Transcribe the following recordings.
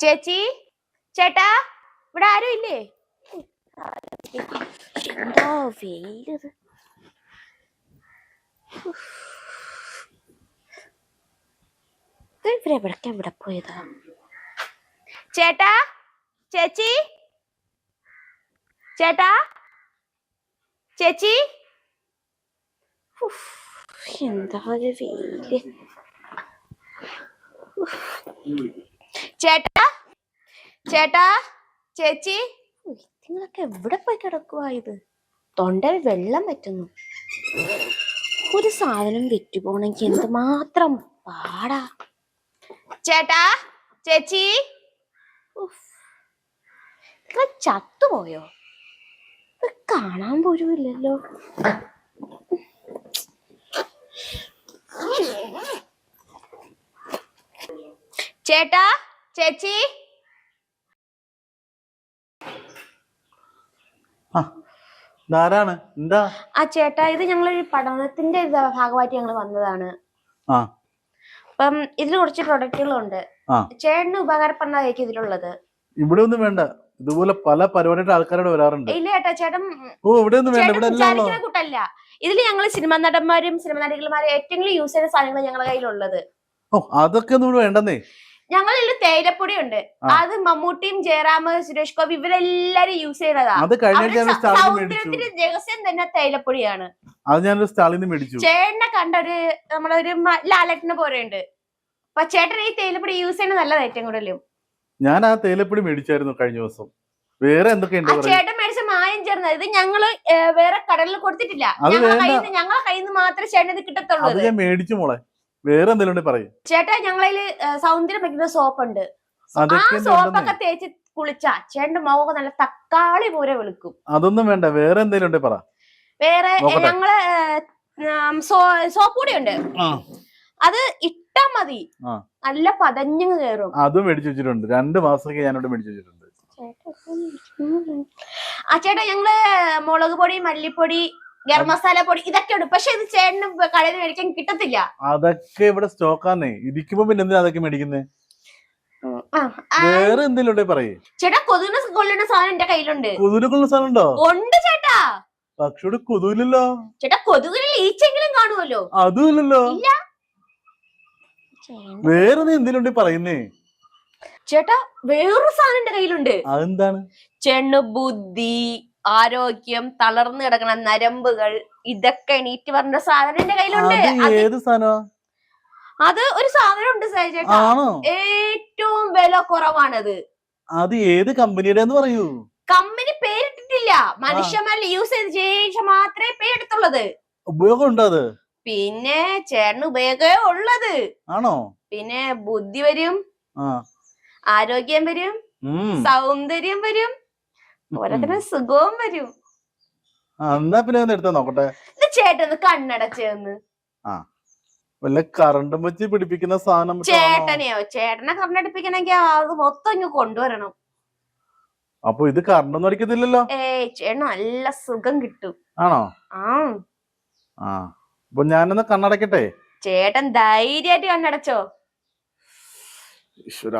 ചേച്ചി ചേട്ടാ ഇവിടെ ആരും ഇല്ലേ? എന്താ വെയിലത് ഇവരെ എവിടേക്കാ ഇവിടെ പോയതാ? ചേട്ടാ ചേച്ചി ചേട്ടാ ചേച്ചി. ഉഫ്, എന്താ ഒരു വെയിൽ ചേട്ടാ? ചേട്ടാ? ചേച്ചി? നിങ്ങളൊക്കെ എവിടെ പോയി കിടക്കുക ഇത്? തൊണ്ടയിൽ വെള്ളം പറ്റുന്നു ഒരു സാധനം വെറ്റുപോണെങ്കി എന്തുമാത്രം പാടാ. ചേട്ടാ? ചേച്ചി? നിങ്ങൾ ചത്തുപോയോ? കാണാൻ പോലും ചേട്ടാ ചേച്ചി. എന്താ? ആ ചേട്ടാ ഇത് ഞങ്ങളൊരു പഠനത്തിന്റെ ഭാഗമായിട്ട് ഞങ്ങൾ വന്നതാണ്. അപ്പം ഇതിൽ കുറച്ച് പ്രൊഡക്റ്റുകളുണ്ട്. ചേട്ടന് ഉപകാരപ്പെടുന്നതായിരിക്കും ഇതിലുള്ളത്. ഇവിടെ ഒന്നും വേണ്ട. ഇതുപോലെ പല പരിപാടിയുടെ ആൾക്കാരോട് വരാറുണ്ട്. ഇല്ല ചേട്ടാ ചേട്ടൻ ഓ ഇവിടെ ഒന്നും വേണ്ട. ഇവിടെ എല്ലാം കൂട്ടല്ല. ഇതിൽ ഞങ്ങൾ സിനിമാ നടന്മാരും സിനിമാ നടികളുമാരും ഏറ്റവും യൂസ് ചെയ്യുന്ന സാധനങ്ങൾ ഞങ്ങളുടെ കയ്യിലുള്ളത്. ഓ അതൊക്കെ ഒന്നും വേണ്ടെന്നേ. ഞങ്ങളിൽ തേയിലപ്പൊടി ഉണ്ട് അത് മമ്മൂട്ടിയും ജയറാമ് സുരേഷ് ഗോപി ഇവരെല്ലാരും യൂസ് ചെയ്തതാണ് അത് സൗന്ദര്യത്തിന്റെ രഹസ്യം തന്നെ തേയിലപ്പൊടിയാണ്. അത് മേടിച്ചു. ചേട്ടനെ കണ്ട ഒരു നമ്മളൊരു ലാലറ്റിനെ പോലെ ഉണ്ട് അപ്പൊ ചേട്ടൻ ഈ തേയിലപ്പൊടി യൂസ് ചെയ്യുന്നത് നല്ലതാ ഏറ്റവും കൂടുതലും. ഞാൻ ആ തേയിലപ്പൊടി മേടിച്ചായിരുന്നു കഴിഞ്ഞ ദിവസം. വേറെ എന്തൊക്കെയുണ്ട് ചേട്ടൻ മേടിച്ച മായം ചേർന്നത്. ഇത് ഞങ്ങൾ വേറെ കടലിൽ കൊടുത്തിട്ടില്ല. ഞങ്ങളെ കയ്യിൽ നിന്ന് മാത്രമേ ചേട്ടൻ ഇത് കിട്ടത്തുള്ളൂ ഞാൻ മേടിച്ചു മോളെ. വേറെ എന്തെങ്കിലും പറയും. ചേട്ടാ ഞങ്ങളതിൽ ഏ, സൗന്ദര്യം വയ്ക്കുന്ന സോപ്പ് ഉണ്ട് ആ സോപ്പൊക്കെ തേച്ച് കുളിച്ച ചേട്ടന്റെ മുഖം നല്ല തക്കാളി പോലെ വിളിക്കും. അതൊന്നും വേണ്ട വേറെ എന്തെങ്കിലും പറ. വേറെ ഞങ്ങൾ സോപ്പ് കൂടി ഉണ്ട് അത് ഇട്ടാ മതി. നല്ല പതഞ്ഞു കയറും അതും മേടിച്ചു വെച്ചിട്ടുണ്ട്. രണ്ട് മാസമൊക്കെ ഞാനോട് മേടിച്ചു വെച്ചിട്ടുണ്ട്. ആ ചേട്ടാ ഞങ്ങൾ മുളക് പൊടി മല്ലിപ്പൊടി ഗരം മസാല പൊടി ഇതൊക്കെ ഉണ്ട് പക്ഷെ ഇത് ചേട്ടന് കടയിൽ നിന്ന് മേടിക്കാൻ കിട്ടത്തില്ല. അതൊക്കെ ഇവിടെ സ്റ്റോക്കാന്നേ ഇരിക്കുമ്പോ പിന്നെ എന്തിനാ അതൊക്കെ മേടിക്കുന്നേ? വേറെ എന്തെങ്കിലും പറയേ. ചേട്ടാ കൊതുകിന് കൊല്ലുന്ന സാധനം എന്റെ കയ്യിലുണ്ട്. കൊതുവിനൊക്കെയുള്ള സാധനം ഉണ്ടോ ഉണ്ട് ചേട്ടാ. പക്ഷെ ഇവിടെ കൊതുവില്ലല്ലോ ചേട്ടാ കൊതുകിന് ഈച്ചെങ്കിലും കാണുമല്ലോ. അതുമില്ലല്ലോ. ഇല്ല. വേറെ നീ എന്തെങ്കിലും പറയുന്നേ. ചേട്ടാ വേറൊരു സാധനം എന്റെ കയ്യിലുണ്ട്. അതെന്താണ്? ചെണ്ണു ബുദ്ധി ആരോഗ്യം തളർന്നു കിടക്കണ നരമ്പുകൾ ഇതൊക്കെ എണീറ്റ് പറഞ്ഞ സാധനം എന്റെ കയ്യിലുണ്ട്. അത് അത് ഏത് സാധനം അത് ഒരു സാധനം ഉണ്ട് ഏറ്റവും വില കുറവാണത്. അത് ഏത് കമ്പനിയുടെ പറയൂ. കമ്പനി പേരിട്ടിട്ടില്ല. മനുഷ്യന്മാരിൽ യൂസ് ചെയ്ത ശേഷം മാത്രമേ പേരെടുത്തുള്ളത് ഉപയോഗം ഉണ്ടോ അത്? പിന്നെ ചേട്ടന് ഉപയോഗമേ ഉള്ളത്. ആണോ? പിന്നെ ബുദ്ധി വരും. ആരോഗ്യം വരും. സൗന്ദര്യം വരും. ഓരോരുത്തരുടെ സുഖവും വരും. എന്നാ പിന്നെ ഒന്ന് എടുത്താ നോക്കട്ടെ. ഇത് കണ്ണടച്ചേന്ന് ആ. വല്ല കറണ്ടും വെച്ച് പിടിപ്പിക്കുന്ന സാധനം? ചേട്ടനെയോ? ചേട്ടനെ കണ്ണടിപ്പിക്കണമെങ്കിൽ അത് മൊത്തം ഇങ്ങ് കൊണ്ടുവരണം. അപ്പൊ ഇത് കറണ്ടൊന്നും അടിക്കത്തില്ലല്ലോ? ഏയ് ചേട്ടന് നല്ല സുഖം കിട്ടും. ആണോ? ആ. ആ. അപ്പൊ ഞാനൊന്ന് കണ്ണടക്കട്ടെ? ചേട്ടൻ ധൈര്യമായിട്ട് കണ്ണടച്ചോ. ഈശ്വര.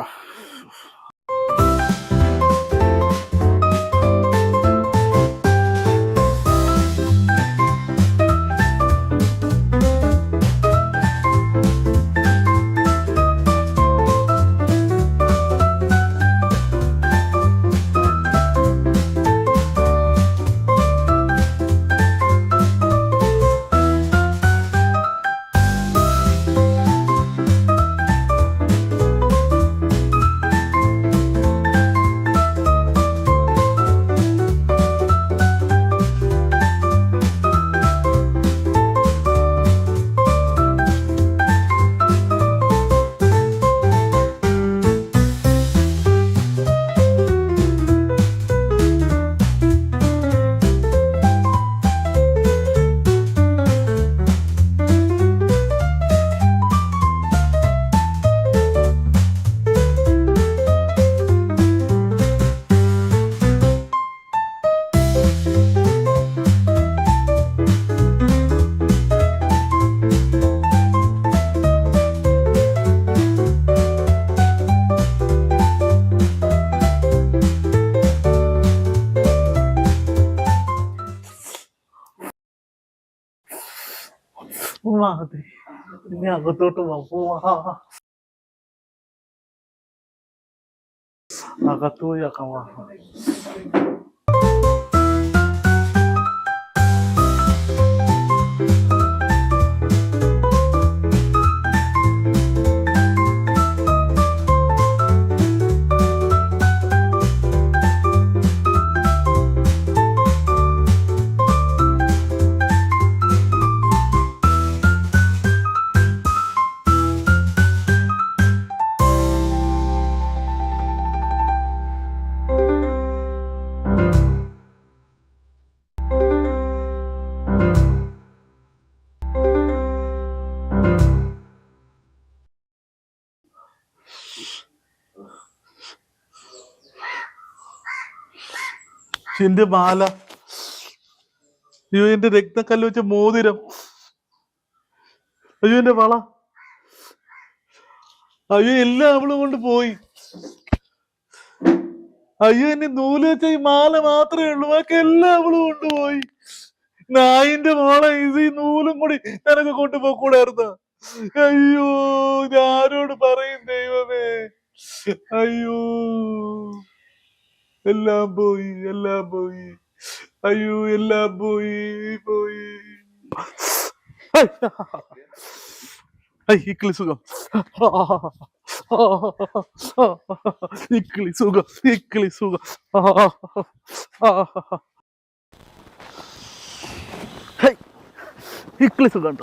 kt എന്റെ മാല. അയ്യോ എന്റെ രക്തക്കല്ല് വെച്ച മോതിരം. അയ്യോ എന്റെ വള. അയ്യോ എല്ലാം അവൾ കൊണ്ട് പോയി. അയ്യോ എന്നെ നൂൽ വെച്ച ഈ മാല മാത്രമേ ഉള്ളൂ. ബാക്കി എല്ലാം അവൾ കൊണ്ടുപോയി നായിന്റെ മോളെ ഇത് ഈ നൂലും കൂടി നിനക്ക് കൊണ്ടുപോകൂടായിരുന്ന അയ്യോ ഞാനോട് പറയും ദൈവമേ. അയ്യോ. എല്ലാം പോയി എല്ലാം പോയി. അയ്യോ എല്ലാം പോയി പോയി. ഇക്കിളി സുഖം. ഇക്കിളി സുഖം ഇക്കിളി സുഖം. ഇക്കിളി സുഖം.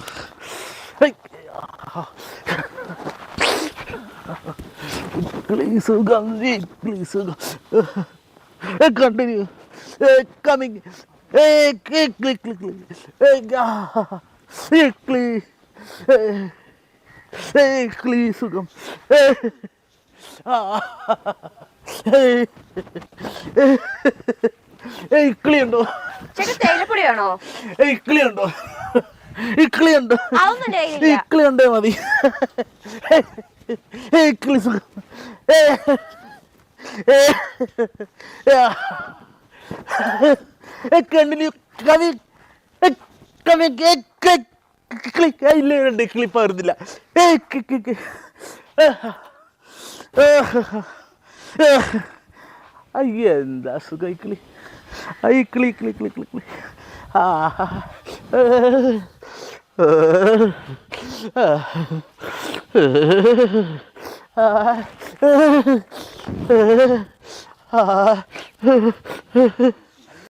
ഇക്കിളി സുഖം ഇക്കിളി സുഖം. കണ്ടിന്യൂ കമ്മിങ് ഇക്കിളി സുഖം ഇക്കിളി ഉണ്ടോ? തേയിലപ്പൊടിയാണോ ഇക്കിളി ഉണ്ടോ? ഇക്കിളി ഉണ്ടോ? ഇക്കിളി ഉണ്ടേ മതി. ഇക്കിളി സുഖം. കണ്ടിന്യൂ കവി കവി ക്ലിക്ക് ഇല്ല രണ്ട് ക്ലിപ്പ് വരുന്നില്ല അയ്യ എന്താ സുഖം ഇക്കിളി ഐ കിളി കിളി കിളി കിളി കിളി ആ ആ 아,